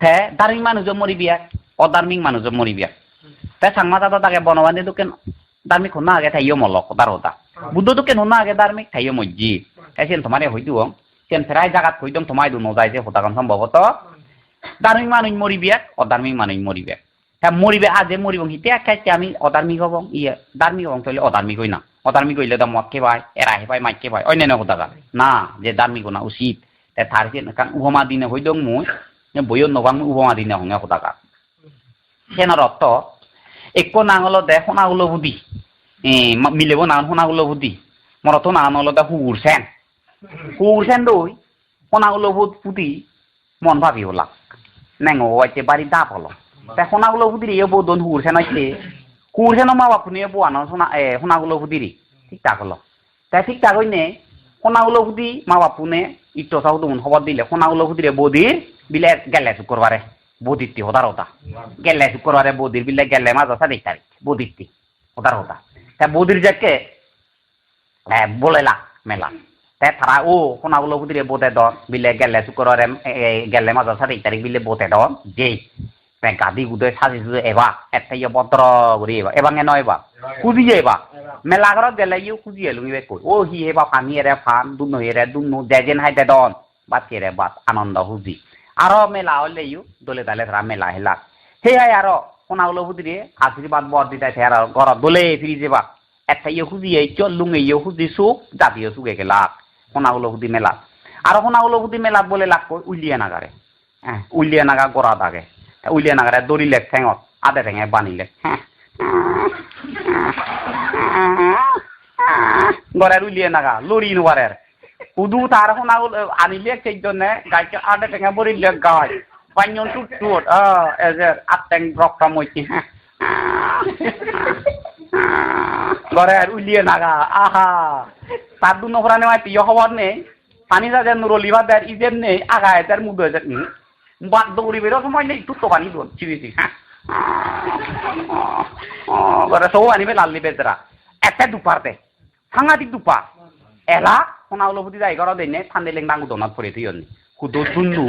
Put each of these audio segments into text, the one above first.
তে ধার্মিক মানুষজন মরিবি এক অধার্মিক মানুষজন মরিবি এক তে সাংমা দাদা তাকে বনবান্ধি তো কেন ধার্মিক হন আগে থাইও মলক তার হতা বুদ্ধ তো কেন না আগে ধার্মিক থাইও মজ্জি। এসেন তোমারে হইতো সেন ফেরাই জাগাত হইতম তোমায় দু নজাই যে হতাকান সম্ভবত ধার্মিক মানুষ মরিবি এক অধার্মিক মানুষ মরিবি এক হ্যাঁ মরিবে আজে মরিব হিতে খাইছে আমি অধার্মিক হব ইয়ে ধার্মিক হব তাহলে অধার্মিক হই না। অধার্মিক হইলে তো মদ কে ভাই এরা হে মাইকে ভাই অন্যান্য কথা না, যে ধার্মিক না উচিত। তে থারছে কারণ উপমা দিনে হইদং মুই। বইও নবাং উপমা দিনে হঙে কথা সেনার অর্থ এক নাঙল দে সোনাগুলো বুদ্ধি। এ মিলেব নাঙল সোনাগুলো বুদ্ধি। মরত নাঙল দে হুগুর সেন হুগুর সেন দই সোনাগুলো বুদ্ধি মন ভাবি হলা নেঙো হইতে বাড়ি দা হলো তে সোনাগুলো বুদ্ধি এ বোধন হুগুর সেন হইতে হুগুর সেন মা বাপুনি বোয়ানো সোনা এ সোনাগুলো বুদ্ধি ঠিক ঠাক হলো। তাই ঠিক ঠাক হইনে সোনাগুলো বুদ্ধি মা বাপুনে ইটো চাও দুমন খবর দিলে। সোনাগুলো বুদ্ধিরে বৌদির বিলে গেলে শুক্রবারে বৌদিত্তি হতার হতা গেলে শুক্রবারে বৌদির বিলে গেলে মাঝ আছে দেখ তারিখ বৌদিত্তি হতার হতা তা বৌদির যাকে বলেলা মেলা। তে তারা ও সোনাগুলো বুদ্ধিরে বোধে দন বিলে গেলে শুক্রবারে গেলে মাঝ আছে দেখ তারিখ বিলে বোধে দন যেই গাদি গুদে সাজি সুজে এবা এটাই ভদ্র করি এবা এবা এনো এবা খুঁজিয়ে এবা মেলা ঘৰত গেলে ইও খুঁজিয়ে লুঙিবে কই ও হি এবা ফানি এৰে ফান দুনো এৰে দুনো দেজেন হাই দেদন বাত কেৰে বাত আনন্দ খুঁজি আৰু মেলা হলে ইও দলে দালে ধৰা মেলা হেলা সেয়াই আৰু সোণা ওলো বুদ্ধিৰে আশীৰ্বাদ বৰ দিতাই থাকে আৰু ঘৰত দলে ফিৰি যাবা এটা ইয়ে খুঁজিয়ে চল লুঙে ইয়ে খুঁজি চুক জাতিয়ে চুকে গেলাক সোণা ওলো বুদ্ধি মেলা আৰু সোণা ওলো বুদ্ধি মেলাত বলে লাগ কই উলিয়ে নাগাৰে উলিয়ে নাগা গৰা দাগে উলিয়ে নাগাৰে দৌৰিলে ঠেঙত আধে ঠেঙে বান্ধিলে গড়ের উলিয়ে নাগা লড়ি নোয়ারের উদু তার এখন আনিলে সেই জন্য গাইকে আধে টেঙা বরিলে গাই পাইন টুট টুট এজের আটেং রক্ত মইছি গড়ের উলিয়ে নাগা আহা। তার দু নকরা নেওয়াই প্রিয় খবর নেই। পানি যাদের নুরলিবা দেয় ইজের নেই, আগায় তার মুদ হয়ে বাদ দৌড়ি বেরো সময় নেই টুট পানি দোন চিবিছি হ্যাঁ? গড়ে সৌ আনিবে লাল্লি বেজরা একটা দুপারতে সাংঘাতিক দুপা এলা, সোনা ওলবুতি যাই ঘর দিনে ঠান্ডা লেং নাঙ্গু দনাত পরে থইনি কুদো চুন্নু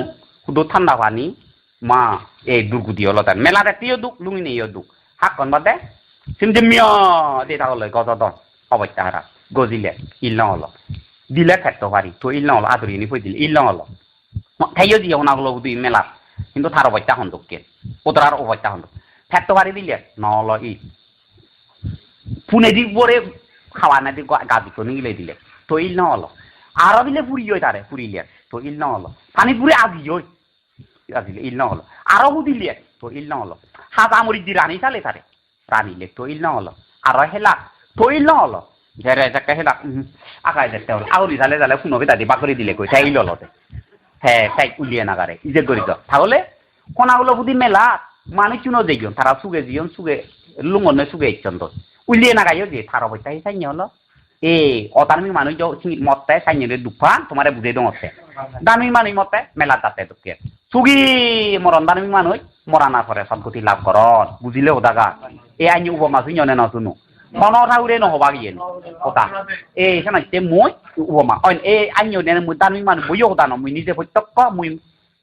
কুদো ঠান্ডা পানি। মা, এই দুর্গুতি হলো তার মেলা রাতিও দুক লুঙি নেই দুক হাক কন বাদে সিমজি মিয়, দে থাকলে গজ দন অবস্থা হারা গজিলে ইল্ল হলো। দিলে খেত পারি, তো ইল্ল হলো, আদরি নি ফই দিলে ইল্ল হলো। থাইও দিয়ে সোনা ওলবুতি মেলা কিন্তু তার অবস্থা হন্দকে ওতরার অবস্থা হন্দক খেত পারি দিলে নহলো ই পুনে দি পরে খাওয়া না দি গাদি তো নিলে দিলে তো ইল ন হলো আরও দিলে পুরি ওই তারে পুরিলে তো ইল ন হলো পানি পুরে আজি ওই আজিলে ইল ন হলো আরও দিলে তো ইল ন হলো হাত আমরি দি রানী চালে তারে রানিলে তো ইল ন হলো আরও হেলা তো ইল ন হলো জেরে যাকে হেলা আকাই দেখতে হলো আউরি চালে চালে শুনবে দাদি বাকরি দিলে কই তাই ললতে হ্যাঁ তাই উলিয়ে নাগারে ইজে করি তো। তাহলে কোনাগুলো বুদ্ধি মেলা মানুষ চুনো যাইন তারা সুগে জিয়ন, সুগে লুঙ্গনে সুগে ইচ্ছন তো। উলিয়ে নাগাইও যে থার অবস্থা সাইনি হলো। এ অতার্মিক মানুষ মতে সাইনি দুফা তোমারে বুঝে দং আছে দার্মিক মানুষ মতে মেলা তাতে তোকে। সুগি মরণ দার্মিক মানুষ মরা না করে সদ্গতি লাভ করন বুঝিলে ওদাগা এ আইনি উপমা শুনে না মনৰ ঠাউৰে নহবা গিয়ে কথা এই সেনাইতে মই উপমা অইন এই আইনি মই দাৰ্মিক মানুহ বইও কথা ন মই নিজে প্ৰত্যক্ষ মই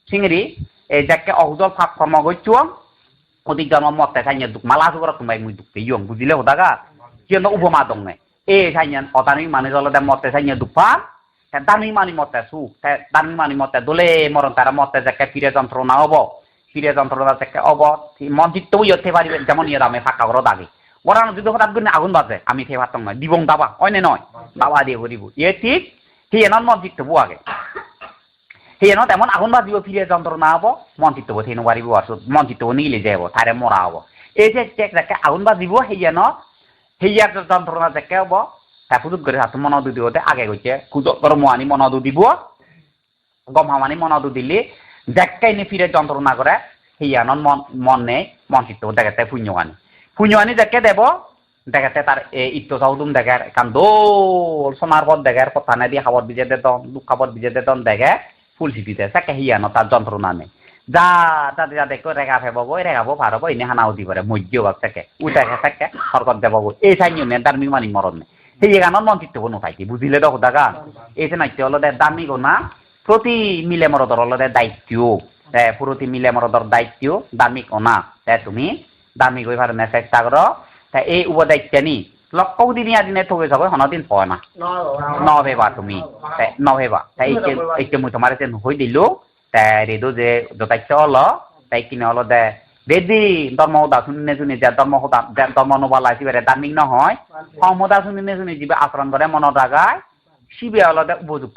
চিঙেৰি এই যাকে অহুদল ফাপ কৰ্ম গৈছোঁ অধিক জন্ম মতে orang tumbai mui duk teyong buzile udaga kian no upama dong ne e saenya otani mani jolo de mote saenya dupa te dani mani mote su te dani mani mote dole moron tara mote jake fire যন্ত্রণা হব ফিরে যন্ত্রণা থেকে of মন চিত্তও ইয়তে পারিবে যেমন ইয়ে দামে ফাঁকা করো দাগে ওরানো যদি হঠাৎ করে আগুন বাজে। আমি খেয়ে পারতাম নয় দিবং দাবা অনে নয় দাবা দিয়ে করিব ইয়ে ঠিক সিয়ে নন মন চিত্ত আগে। সেয়েনো তেমন আগুন বাজিব ফিরে যন্ত্রণা হব, মন চিত্তব থেনো পারিব আর মন চিত্তব নিলে যাব তারে মরা হব। এই যে চেক যাকে আগুন বাজিব সেয়ানো সেয়ার যন্ত্রণা যাকে হব তা সুযোগ করে হাত মন দু দিবতে আগে গৈছে। কুজক মোয়ানি মন দু দিব, গম হামানি মন দু দিলি যাকে নি ফিরে যন্ত্রণা করে সেয়ানন মন মন নেই মন চিত্তব দেখাতে পুণ্যৱানি পুণ্যৱানি যাকে দেব দেখাতে তার ইত্য চাউদুম দেখার কান দোল সোনার পর দেখার কথা নাই দিয়ে খাবার বিজে দেতন দুঃখ খাবার বিজে দেতন দেখে ফুল সিপিতে সাকে হিয়ানো তার যন্ত্রণা নেই। যা যাতে যাতে করে রেখা ফেবাবো রেখাবো পারব এনে হানা উঠি পারে মধ্য ভাগ থাকে উঠাকে থাকে সরকত দেবাবো এই চাই নে দার্মিক মানি মরণ নেই। সেই গানত মন চিত্ত কোনো পাইতি বুঝিলে কথা গান? এই যে নাইতে হলো দার্মিক না প্রতি মিলে মরদর হলো দায়িত্ব তে পুরোটি মিলে মরদর দায়িত্ব দামিক অনা তে তুমি হয়ে পারে চেষ্টা করো তে এই উপদায়িত্ব নি লক্ষ দিন দিনে থবে যাবে হনদিন হয় না নভেবা তুমি নভেবা। তাই এইকে মুই তোমার যে হই দিলো, তে রেদো যে যথার্থ হলো, তাই কিনে হলো দে বেদি ধর্ম হদা শুনে শুনে যে ধর্ম হদা ধর্ম নবালা সিবারে দামিক নহয় সমদা শুনে শুনে যিবে আচরণ করে মনত রাগায় শিবে দে উপযুক্ত।